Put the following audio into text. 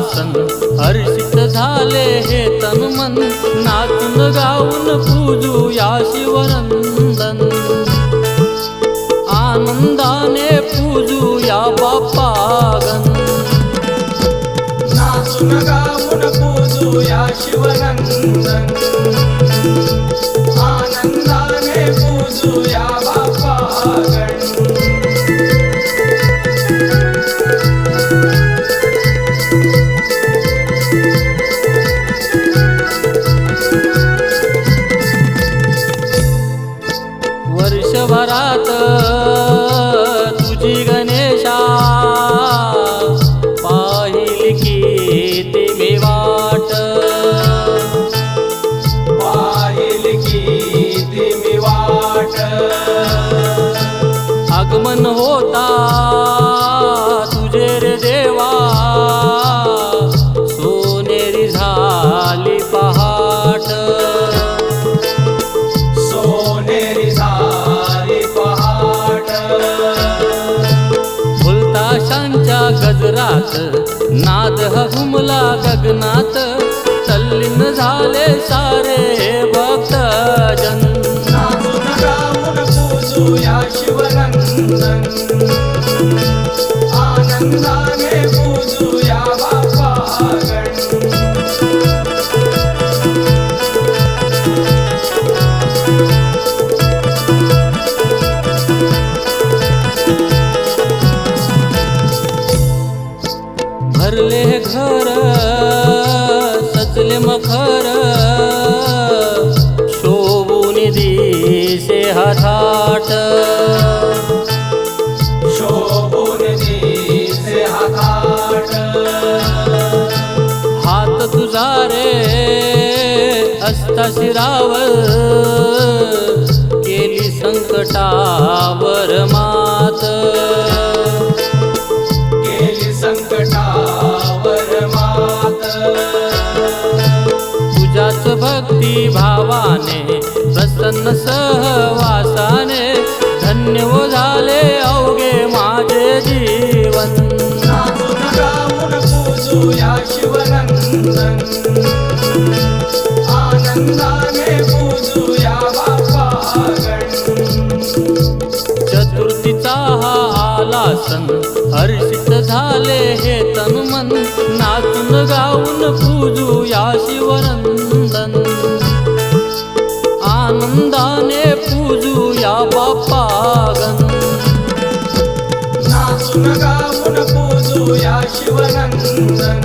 आसन हर्षित झाले हे तन मन. नाचून गाऊन पूजू या शिवनंदन. आनंदाने पूजू या बाप्पागण. नाचून गाऊन पूजू या शिवनंदन. आनंदाने पूजू या बाप्पागण. वर्षभरात तुझी गणेशा पाहिल की ते मी वाट. पाहिल की ती मी वाट. आगमन होता गजरात नाद हुमला घुमला गगनात तल्लीन झाले सारे भक्त. घर सजले मखर शोभून दिसे हातात शोभून दिसे हातात हात तुझा रे असता शिरावर केली संकटावर मात तुझ्याच भक्ती भावाने प्रसन्न सहवासाने धन्य हो झाले अवघे माझे जीवन. पूजूया आनंदाने पूजूया चतुर्थीचा हा आला सण हर्षित झाले हे तन मन नाचून गाऊन पूजू या शिवनंदन. आनंदाने पूजूया या नाचून गाऊन पूजूया शिवनंदन